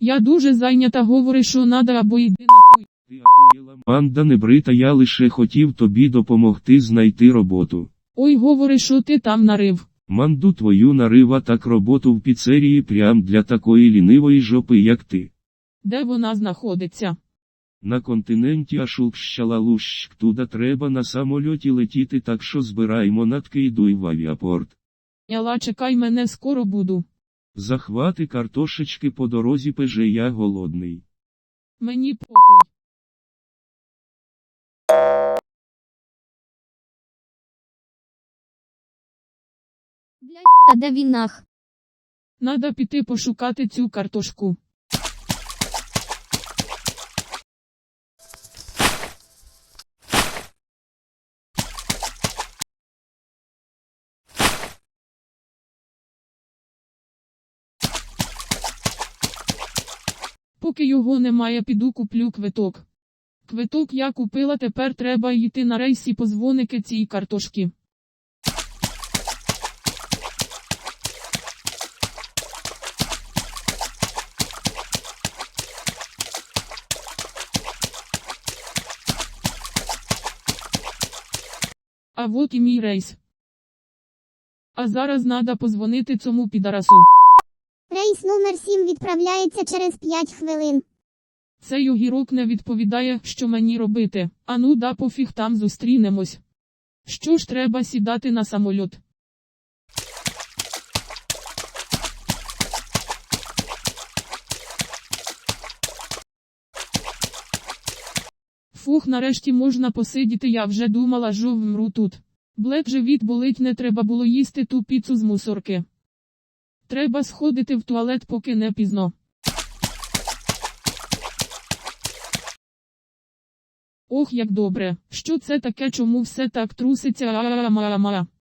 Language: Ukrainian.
Я дуже зайнята говори, що надо або йди нахуй. Ти ахуєла манда не брита, я лише хотів тобі допомогти знайти роботу. Ой, говори, що ти там нарив. Манду твою нарива так роботу в піцерії прям для такої лінивої жопи, як ти. Де вона знаходиться? На континенті Ашулкщалалущ, туди треба на самольоті летіти, так що збирай монатки і дуй в авіапорт. Яла, чекай мене, скоро буду. Захвати картошечки по дорозі пеже я голодний. Мені похуй. Блять, а де він нах? Надо піти пошукати цю картошку. Поки його немає, піду куплю квиток. Квиток я купила, тепер треба йти на рейс і позвонити цій картошки. А вот і мій рейс. А зараз надо позвонити цьому підарасу. Рейс номер 7 відправляється через 5 хвилин. Цей огірок не відповідає, що мені робити. Ану да пофіг там зустрінемось. Що ж треба сідати на самольот? Фух, нарешті можна посидіти, я вже думала, що вмру тут. Блек живіт болить, не треба було їсти ту піцу з мусорки. Треба сходити в туалет, поки не пізно. Ох, як добре. Що це таке, чому все так труситься? А-а-а-ма-ма.